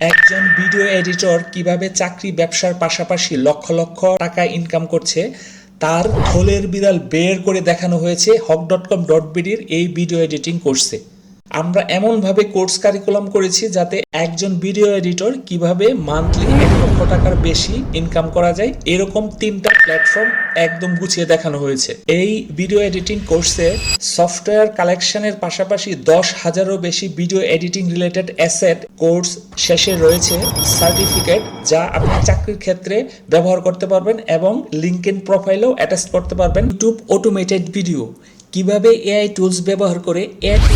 একজন video editor কীভাবে চাকরি ব্যবসার পাশাপাশি লক্ষ লক্ষ টাকা ইনকাম করছে, তার থলের বিড়াল বের করে দেখানো হয়েছে হক ডট কম ডট বিডির এই ভিডিও এডিটিং কোর্সে আমরা এমনভাবে কোর্স কারিকুলাম করেছি যাতে একজন ভিডিও এডিটর কীভাবে মান্থলি এক লক্ষ টাকার বেশি ইনকাম করা যায়, এরকম তিনটা প্ল্যাটফর্ম একদম গুছিয়ে দেখানো হয়েছে। এই ভিডিও এডিটিং কোর্সে সফটওয়্যার কালেকশনের পাশাপাশি দশ হাজারও বেশি video editing related asset course শেষে রয়েছে সার্টিফিকেট যা আপনি চাকরির ক্ষেত্রে ব্যবহার করতে পারবেন এবং লিঙ্কইন প্রোফাইলেও অ্যাটাচ করতে পারবেন। ইউটিউব অটোমেটেড ভিডিও কীভাবে এআই টুলস ব্যবহার করে a to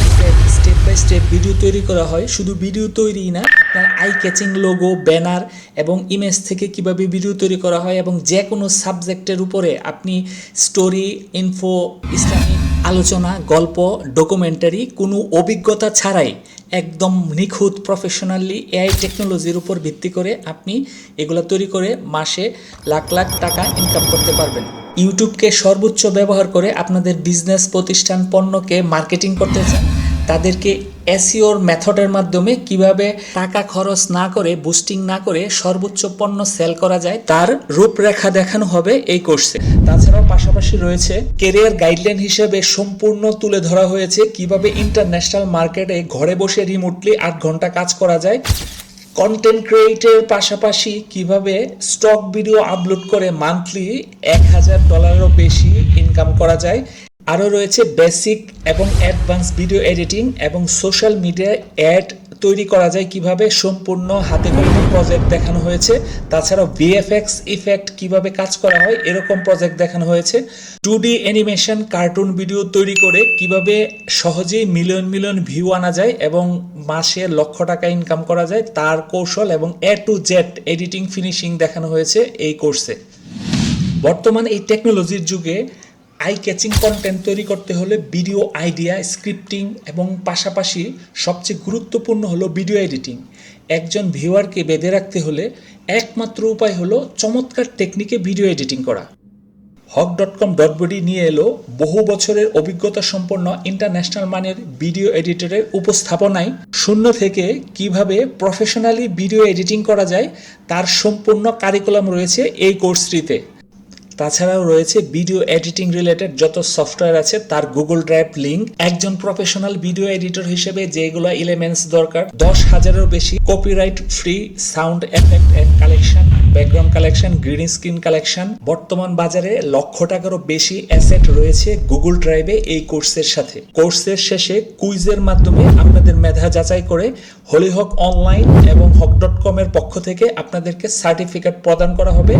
step by step video তৈরি করা হয়, শুধু ভিডিও তৈরি না, আপনার আই ক্যাচিং লোগো ব্যানার এবং ইমেজ থেকে কীভাবে ভিডিও তৈরি করা হয় এবং যে কোনো সাবজেক্টের উপরে আপনি স্টোরি ইনফো ইসলামিক আলোচনা, গল্প ডকুমেন্টারি কোনো অভিজ্ঞতা ছাড়াই একদম নিখুঁত প্রফেশনালি এআই টেকনোলজির উপর ভিত্তি করে আপনি এগুলো তৈরি করে মাসে লাখ লাখ টাকা ইনকাম করতে পারবেন। ইউটিউবকে সর্বোচ্চ ব্যবহার করে আপনাদের বিজনেস প্রতিষ্ঠান পণ্যকে মার্কেটিং করতে চান, তাদেরকে এসিওর মেথডের মাধ্যমে কীভাবে টাকা খরচ না করে বুস্টিং না করে সর্বোচ্চ পণ্য সেল করা যায়, তার রূপরেখা দেখানো হবে এই কোর্সে। তাছাড়াও পাশাপাশি রয়েছে কেরিয়ার গাইডলাইন হিসেবে সম্পূর্ণ তুলে ধরা হয়েছে, কীভাবে ইন্টারন্যাশনাল মার্কেটে ঘরে বসে রিমোটলি আট ঘণ্টা কাজ করা যায়। কন্টেন্ট ক্রিয়েটের পাশাপাশি কীভাবে স্টক ভিডিও আপলোড করে মান্থলি এক হাজার ডলারেরও বেশি ইনকাম করা যায়, আরও রয়েছে বেসিক এবং অ্যাডভান্স ভিডিও এডিটিং এবং সোশ্যাল মিডিয়ায় অ্যাড তৈরি করা যায় কীভাবে সম্পূর্ণ হাতে কলমে প্রজেক্ট দেখানো হয়েছে। তাছাড়াও ভিএফএক্স ইফেক্ট কীভাবে কাজ করা হয়, এরকম প্রজেক্ট দেখানো হয়েছে। Two D animation cartoon video তৈরি করে কীভাবে সহজেই মিলিয়ন মিলিয়ন ভিউ আনা যায় এবং মাসে লক্ষ টাকা ইনকাম করা যায়, তার কৌশল এবং A to Z editing finishing দেখানো হয়েছে এই কোর্সে বর্তমান এই টেকনোলজির যুগে আই ক্যাচিং কন্টেন্ট তৈরি করতে হলে ভিডিও আইডিয়া স্ক্রিপ্টিং এবং পাশাপাশি সবচেয়ে গুরুত্বপূর্ণ হলো ভিডিও এডিটিং একজন ভিউয়ারকে বেঁধে রাখতে হলে একমাত্র উপায় হলো চমৎকার টেকনিকে ভিডিও এডিটিং করা। Haque dot com dot BD নিয়ে এলো বহু বছরের অভিজ্ঞতা সম্পন্ন ইন্টারন্যাশনাল মানের ভিডিও এডিটরের উপস্থাপনায়। শূন্য থেকে কীভাবে প্রফেশনালি ভিডিও এডিটিং করা যায়, তার সম্পূর্ণ কারিকুলাম রয়েছে এই কোর্সটিতে তাছাড়াও রয়েছে ভিডিও এডিটিং রিলেটেড যত সফটওয়্যার আছে, তার গুগল ড্রাইভ লিঙ্ক একজন প্রফেশনাল ভিডিও এডিটর হিসেবে যেগুলো এলিমেন্টস দরকার, দশ হাজারেরও বেশি copyright free sound effect and collection background collection green screen collection বর্তমান বাজারে লক্ষ টাকারও বেশি অ্যাসেট রয়েছে গুগল ড্রাইভে এই কোর্সের সাথে। কোর্সের শেষে কুইজের মাধ্যমে আপনাদের মেধা যাচাই করে হলিহক অনলাইন এবং হক ডট কমের পক্ষ থেকে আপনাদেরকে সার্টিফিকেট প্রদান করা হবে।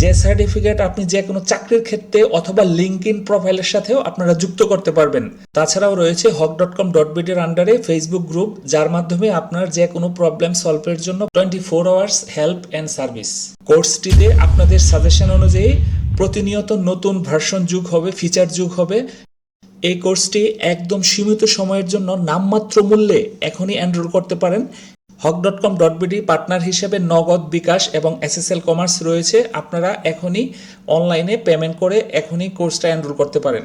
যে সার্টিফিকেট আপনি যে কোনো চাকরির ক্ষেত্রে অথবা লিঙ্ক ইন প্রোফাইলের সাথেও আপনারা যুক্ত করতে পারবেন। তাছাড়াও রয়েছে হক ডট কম ডট বিডির আন্ডারে ফেসবুক গ্রুপ যার মাধ্যমে আপনার যে কোনো প্রবলেম সলভের জন্য twenty four hours help and service কোর্সটিতে আপনাদের সাজেশন অনুযায়ী প্রতিনিয়ত নতুন ভার্সন যুগ হবে ফিচার যুগ হবে। এই কোর্সটি একদম সীমিত সময়ের জন্য নামমাত্র মূল্যে এখনই এনরোল করতে পারেন। Haque dot com dot BD partner হিসেবে নগদ বিকাশ এবং এসএসএল কমার্স রয়েছে। আপনারা এখনই অনলাইনে পেমেন্ট করে এখনই কোর্সটা এনরোল করতে পারেন।